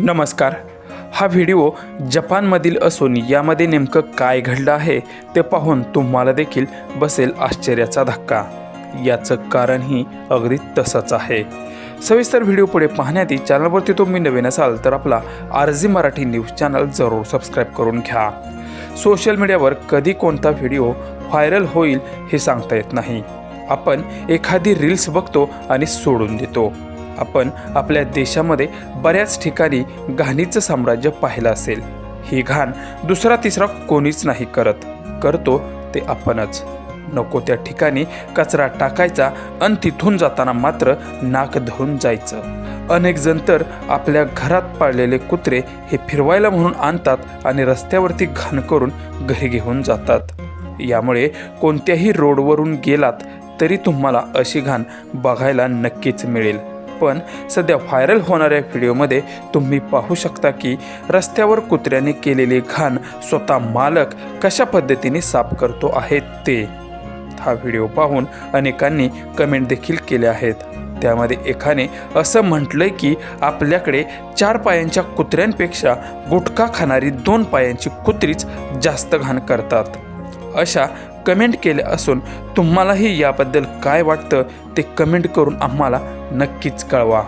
नमस्कार. हा व्हिडिओ जपानमधील असून यामध्ये नेमकं काय घडलं आहे ते पाहून तुम्हाला देखील बसेल आश्चर्याचा धक्का. याचं कारणही अगदी तसंच आहे. सविस्तर व्हिडिओ पुढे पाहण्याआधी चॅनलवरती तुम्ही नवीन असाल तर आपला आरजी मराठी न्यूज चॅनल जरूर सबस्क्राईब करून घ्या. सोशल मीडियावर कधी कोणता व्हिडिओ व्हायरल होईल हे सांगता येत नाही. आपण एखादी रील्स बघतो आणि सोडून देतो. आपण आपल्या देशामध्ये बऱ्याच ठिकाणी घाणीचं साम्राज्य पाहिलं असेल. ही घाण दुसरा तिसरा कोणीच नाही करत. करतो ते आपणच. नको त्या ठिकाणी कचरा टाकायचा आणि तिथून जाताना मात्र नाक धरून जायचं. अनेक जण तर आपल्या घरात पाळलेले कुत्रे हे फिरवायला म्हणून आणतात आणि रस्त्यावरती घाण करून घरी घेऊन जातात. यामुळे कोणत्याही रोडवरून गेलात तरी तुम्हाला अशी घाण बघायला नक्कीच मिळेल. पण सध्या व्हायरल होणाऱ्या व्हिडिओमध्ये तुम्ही पाहू शकता की रस्त्यावर कुत्र्याने केलेली घाण स्वतः मालक कशा पद्धतीने साफ करतो आहे ते. हा व्हिडिओ पाहून अनेकांनी कमेंट देखील केल्या आहेत. त्यामध्ये एकाने असं म्हटलंय की आपल्याकडे चार पायांच्या कुत्र्यांपेक्षा गुटखा खाणारी दोन पायांची कुत्रीच जास्त घाण करतात. अशा कमेंट केले असून तुम्हालाही याबद्दल काय वाटतं ते कमेंट करून आम्हाला नक्कीच कळवा.